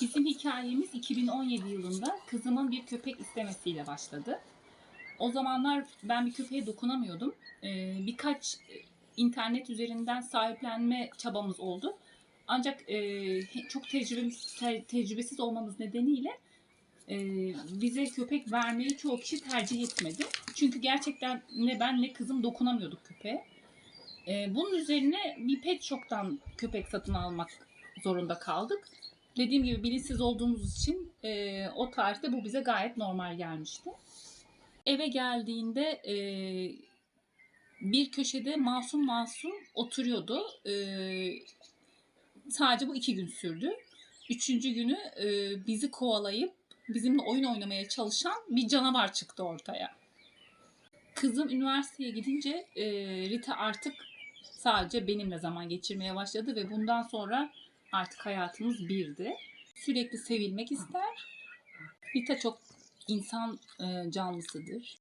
Bizim hikayemiz 2017 yılında kızımın bir köpek istemesiyle başladı. O zamanlar ben bir köpeğe dokunamıyordum. Ee, birkaç e, internet üzerinden sahiplenme çabamız oldu. Ancak e, çok tecrübesiz, te- tecrübesiz olmamız nedeniyle e, bize köpek vermeyi çoğu kişi tercih etmedi. Çünkü gerçekten ne ben ne kızım dokunamıyorduk köpeğe. Bunun üzerine bir pet shop'tan köpek satın almak zorunda kaldık. Dediğim gibi bilinçsiz olduğumuz için e, o tarihte bu bize gayet normal gelmişti. Eve geldiğinde e, bir köşede masum masum oturuyordu. E, sadece bu iki gün sürdü. Üçüncü günü e, bizi kovalayıp bizimle oyun oynamaya çalışan bir canavar çıktı ortaya. Kızım üniversiteye gidince e, Rita artık sadece benimle zaman geçirmeye başladı ve bundan sonra artık hayatımız birdi. Sürekli sevilmek ister. Rita çok insan e, canlısıdır.